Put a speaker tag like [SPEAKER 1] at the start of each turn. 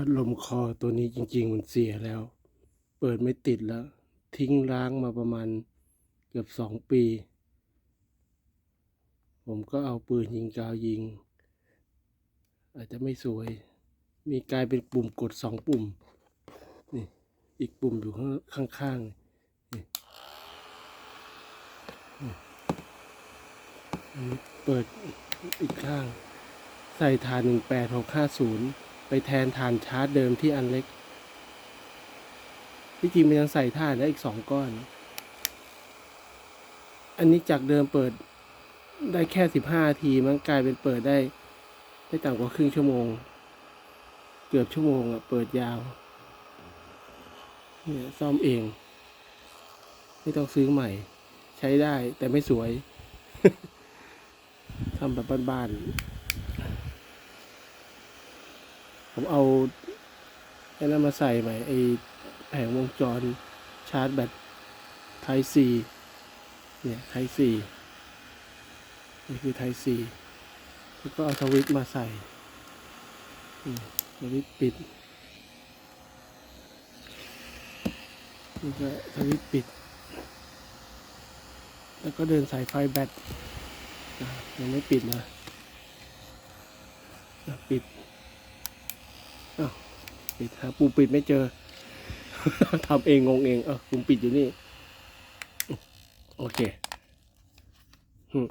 [SPEAKER 1] ัดลมคอตัวนี้จริง ๆ มันเสียแล้ว เปิดไม่ติดแล้ว ทิ้งร้างมาประมาณเกือบสองปี ผมก็เอาปืนยิงกาวยิง อาจจะไม่สวย มีกลายเป็นปุ่มกดสองปุ่ม นี่ อีกปุ่มอยู่ข้างๆนี่เปิดอีกข้าง ใส่ฐานหนึ่งแปดหกห้าศูนย์ ไปแทนฐานชาร์จเดิมที่อันเล็ก ที่จริงมันยังใส่ฐานได้อีกสองก้อน อันนี้จากเดิมเปิดได้แค่สิบห้านาทีมันกลายเป็นเปิดได้ ได้ต่ำกว่าครึ่งชั่วโมง เกือบชั่วโมงอะเปิดยาว เนี่ยซ่อมเอง ไม่ต้องซื้อใหม่ ใช้ได้แต่ไม่สวยทำแบบบ้านๆ ผมเอาไอ้นั่นมาใส่ใหม่ไอ้แผงวงจรชาร์จแบตไทซีเนี่ยไทซีนี่คือไทซีแล้วก็เอาทวิตมาใส่อืมทวิตปิดนี่ก็สวิตช์ปิด แล้วก็เดินสายไฟแบตยังไม่ปิดนะปิด ปิดหาปุ่มปิดไม่เจอ ทำเองงงเอง เออปุ่มปิดอยู่นี่ โอเคอืม